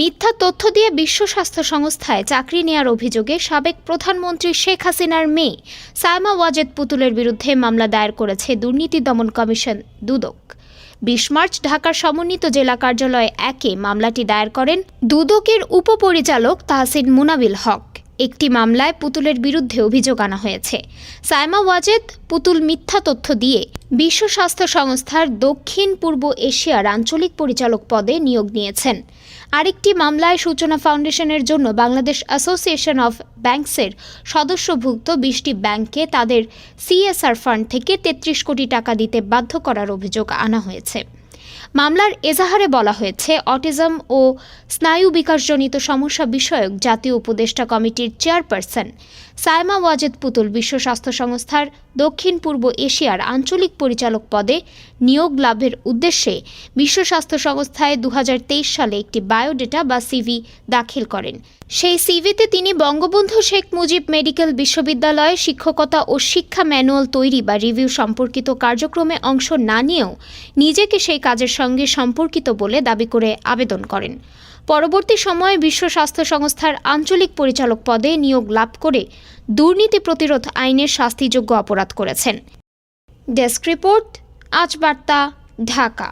মিথ্যা তথ্য দিয়ে বিশ্ব স্বাস্থ্য সংস্থায় চাকরি নেয়ার অভিযোগে সাবেক প্রধানমন্ত্রী শেখ হাসিনার মেয়ে সায়মা ওয়াজেদ পুতুলের বিরুদ্ধে মামলা দায়ের করেছে দুর্নীতি দমন কমিশন দুদক। বিশ মার্চ ঢাকার সমন্বিত জেলা কার্যালয়ে একে মামলাটি দায়ের করেন দুদকের উপপরিচালক তাহসিন মুনাবিল হক। একটি মামলায় পুতুলের বিরুদ্ধে অভিযোগ আনা হয়েছে। সায়মা ওয়াজেদ পুতুল মিথ্যা তথ্য দিয়ে বিশ্ব স্বাস্থ্য সংস্থার দক্ষিণ পূর্ব এশিয়ার আঞ্চলিক পরিচালক পদে নিয়োগ নিয়েছেন। আরেকটি মামলায় সূচনা ফাউন্ডেশনের জন্য বাংলাদেশ অ্যাসোসিয়েশন অফ ব্যাংকসের সদস্যভুক্ত বিশটি ব্যাংককে তাদের সিএসআর ফান্ড থেকে তেত্রিশ কোটি টাকা দিতে বাধ্য করার অভিযোগ আনা হয়েছে। মামলার এজাহারে বলা হয়েছে, অটিজম ও স্নায়ু বিকাশজনিত সমস্যা বিষয়ক জাতীয় উপদেষ্টা কমিটির চেয়ারপারসন সায়মা ওয়াজেদ পুতুল বিশ্ব স্বাস্থ্য সংস্থার দক্ষিণ পূর্ব এশিয়ার আঞ্চলিক পরিচালক পদে নিয়োগ লাভের উদ্দেশ্যে বিশ্ব স্বাস্থ্য সংস্থায় দু হাজার তেইশ সালে একটি বায়োডেটা বা সিভি দাখিল করেন। সেই সিভিতে তিনি বঙ্গবন্ধু শেখ মুজিব মেডিকেল বিশ্ববিদ্যালয়ে শিক্ষকতা ও শিক্ষা ম্যানুয়াল তৈরি বা রিভিউ সম্পর্কিত কার্যক্রমে অংশ না নিয়েও নিজেকে সেই কাজের সঙ্গে সম্পর্কিত বলে দাবি করে আবেদন করেন। পরবর্তী সময়ে বিশ্ব স্বাস্থ্য সংস্থার আঞ্চলিক পরিচালক পদে নিয়োগ লাভ করে দুর্নীতি প্রতিরোধ আইনের শাস্তিযোগ্য অপরাধ করেছেন। ডেস্ক রিপোর্ট, আজ বার্তা, ঢাকা।